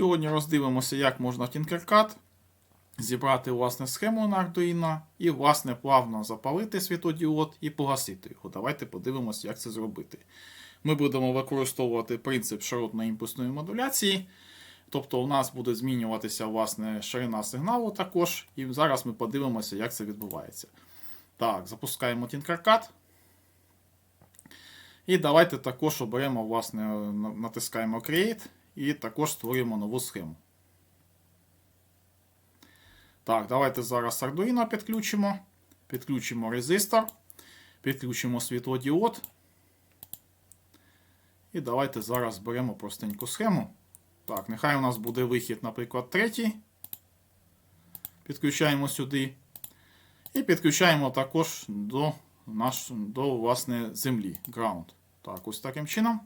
Сьогодні роздивимося, як можна в Tinkercad зібрати власне схему на Arduino і, власне, плавно запалити світодіод і погасити його. Давайте подивимося, як це зробити. Ми будемо використовувати принцип широтної імпульсної модуляції. Тобто у нас буде змінюватися власне ширина сигналу також. І зараз ми подивимося, як це відбувається. Так, запускаємо Tinkercad. І давайте також оберемо, власне, натискаємо Create і також створюємо нову схему. Так, давайте зараз Arduino підключимо. Підключимо резистор, підключимо світлодіод. І давайте зараз беремо простеньку схему. Так, нехай у нас буде вихід, наприклад, третій. Підключаємо сюди. І підключаємо також до, наш, до власне, землі. Ground. Так, ось таким чином.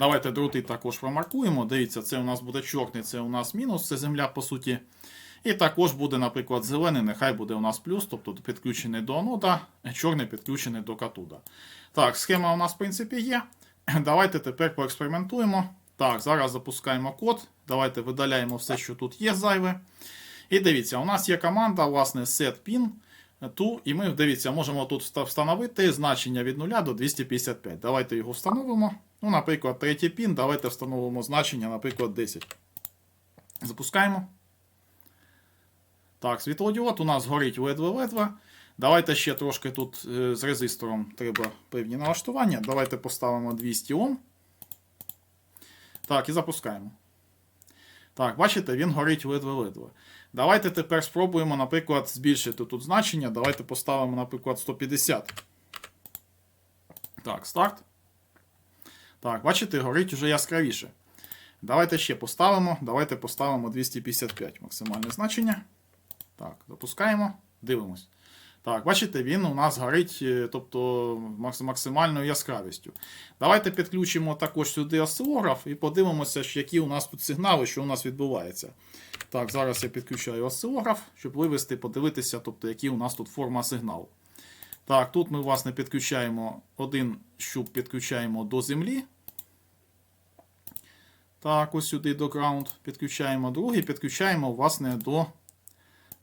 Давайте дроти також промаркуємо. Дивіться, це у нас буде чорний, це у нас мінус, це земля, по суті. І також буде, наприклад, зелений, нехай буде у нас плюс, тобто підключений до анода, чорний підключений до катуда. Так, схема у нас, в принципі, є. Давайте тепер поекспериментуємо. Так, зараз запускаємо код. Давайте видаляємо все, що тут є зайве. І дивіться, у нас є команда, власне, setPin. Ту, і ми, дивіться, можемо тут встановити значення від 0 до 255. Давайте його встановимо. Ну, наприклад, третій пін, давайте встановимо значення, наприклад, 10. Запускаємо. Так, світлодіод у нас горить ледве-ледве. Давайте ще трошки тут е, з резистором треба певні налаштування. Давайте поставимо 200 Ом. Так, і запускаємо. Так, бачите, він горить ледве-ледве. Давайте тепер спробуємо, наприклад, збільшити тут значення. Давайте поставимо, наприклад, 150. Так, старт. Так, бачите, горить вже яскравіше. Давайте ще поставимо. Давайте поставимо 255 максимальне значення. Так, запускаємо, дивимось. Так, бачите, він у нас горить, е, тобто максимальною яскравістю. Давайте підключимо також сюди осцилограф і подивимося, які у нас тут сигнали, що у нас відбувається. Так, зараз я підключаю осцилограф, щоб вивести, подивитися, тобто, які у нас тут форма сигналу. Так, тут ми, власне, підключаємо один щуп підключаємо до землі. Так, ось сюди до ground підключаємо другий, підключаємо, власне, до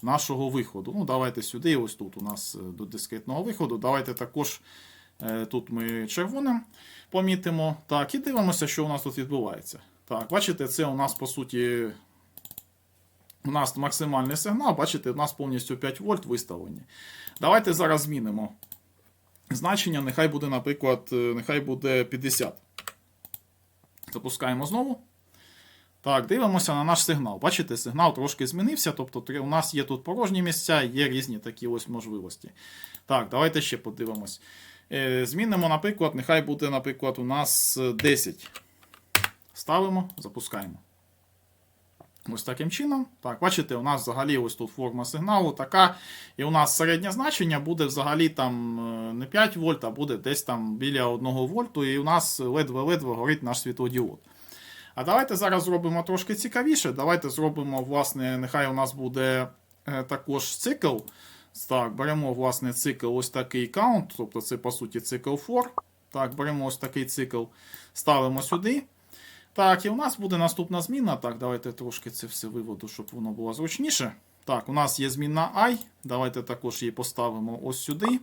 нашого виходу. Ну, давайте сюди, ось тут у нас е, до дискретного виходу. Давайте також е, тут ми червоним помітимо. Так, і дивимося, що у нас тут відбувається. Так, бачите, це у нас по суті. У нас максимальний сигнал, бачите, у нас повністю 5 вольт виставлені. Давайте зараз змінимо значення. Нехай буде, наприклад, е, нехай буде 50. Запускаємо знову. Так, дивимося на наш сигнал. Бачите, сигнал трошки змінився. Тобто у нас є тут порожні місця, є різні такі ось можливості. Так, давайте ще подивимось. Е, Змінимо, наприклад, нехай буде, наприклад, у нас е, 10. Ставимо, запускаємо. Ось таким чином. Так, бачите, у нас взагалі ось тут форма сигналу така. І у нас середнє значення буде взагалі там е, не 5 вольт, а буде десь там біля 1 вольту. І у нас ледве-ледве горить наш світлодіод. А давайте зараз зробимо трошки цікавіше. Давайте зробимо, власне, нехай у нас буде е, також цикл. Так, беремо, власне, цикл ось такий count, тобто це, по суті, цикл for. Так, беремо ось такий цикл, ставимо сюди. Так, і у нас буде наступна зміна. Так, давайте трошки це все виводу, щоб воно було зручніше. Так, у нас є змінна I. Давайте також її поставимо ось сюди.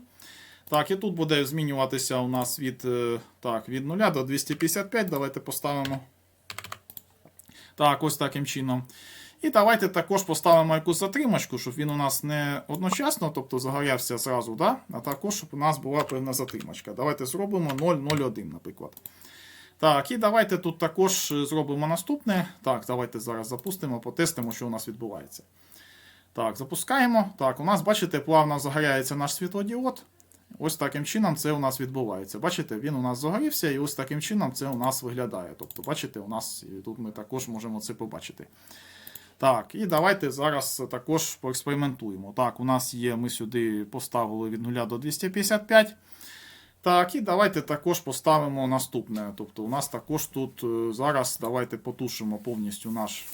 Так, і тут буде змінюватися у нас від, е, так, від 0 до 255. Давайте поставимо. Так, ось таким чином. І давайте також поставимо якусь затримочку, щоб він у нас не одночасно, тобто загорявся зразу, да? а також, щоб у нас була певна затримочка. Давайте зробимо 0,01, наприклад. Так, і давайте тут також е, зробимо наступне. Так, давайте зараз запустимо, потестимо, що у нас відбувається. Так, запускаємо. Так, у нас, бачите, плавно загоряється наш світлодіод. Ось таким чином це у нас відбувається. Бачите, він у нас загорівся, і ось таким чином це у нас виглядає. Тобто, бачите, у нас тут ми також можемо це побачити. Так, і давайте зараз також поекспериментуємо. Так, у нас є, ми сюди поставили від 0 до 255. Так, і давайте також поставимо наступне. Тобто, у нас також тут е, зараз давайте потушимо повністю наш.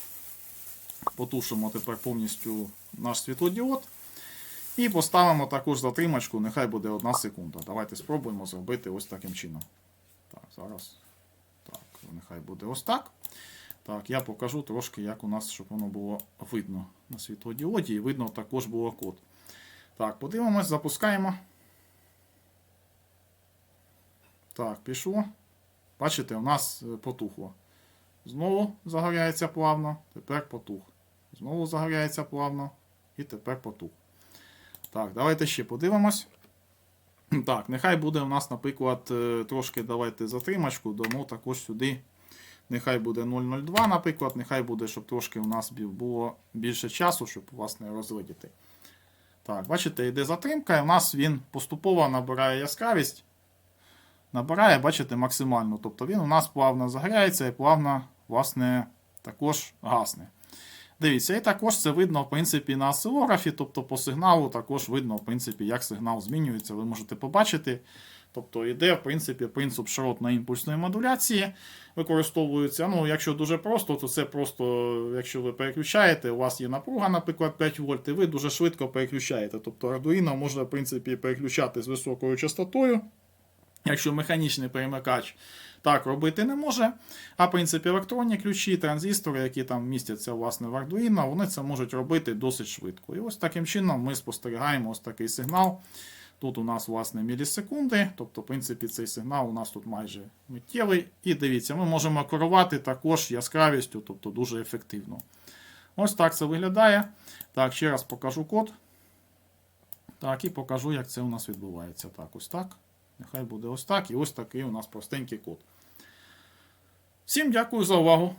Потушимо тепер повністю наш світлодіод. І поставимо також затримачку, нехай буде 1 секунда. Давайте спробуємо зробити ось таким чином. Так, зараз. Так, нехай буде ось так. Так, я покажу трошки, як у нас, щоб воно було видно на світлодіоді, і видно також було код. Так, подивимось, запускаємо. Так, пішло. Бачите, у нас е, потухло. Знову загоряється плавно, тепер потух. Знову загоряється плавно і тепер потух. Так, давайте ще подивимось. Так, нехай буде у нас, наприклад, е, трошки давайте затримачку, дамо також сюди. Нехай буде 0,02, наприклад, нехай буде, щоб трошки у нас було більше часу, щоб власне розглядіти. Так, бачите, йде затримка, і у нас він поступово набирає яскравість. Набирає, бачите, максимально. Тобто він у нас плавно загоряється і плавно, власне, також гасне. Дивіться, і також це видно, в принципі, на осцилографі, тобто по сигналу також видно, в принципі, як сигнал змінюється. Ви можете побачити. Тобто йде, в принципі, принцип широтно-імпульсної модуляції використовується. Ну, якщо дуже просто, то це просто, якщо ви переключаєте, у вас є напруга, наприклад, 5 вольт, і ви дуже швидко переключаєте. Тобто Arduino може, в принципі, переключати з високою частотою. Якщо механічний перемикач так робити не може. А в принципі електронні ключі, транзистори, які там містяться власне в Arduino, вони це можуть робити досить швидко. І ось таким чином ми спостерігаємо ось такий сигнал. Тут у нас, власне, мілісекунди, тобто, в принципі, цей сигнал у нас тут майже миттєвий. І дивіться, ми можемо керувати також яскравістю, тобто дуже ефективно. Ось так це виглядає. Так, ще раз покажу код. Так, і покажу, як це у нас відбувається. Так, ось так. Нехай буде ось так. І ось такий у нас простенький код. Всім дякую за увагу.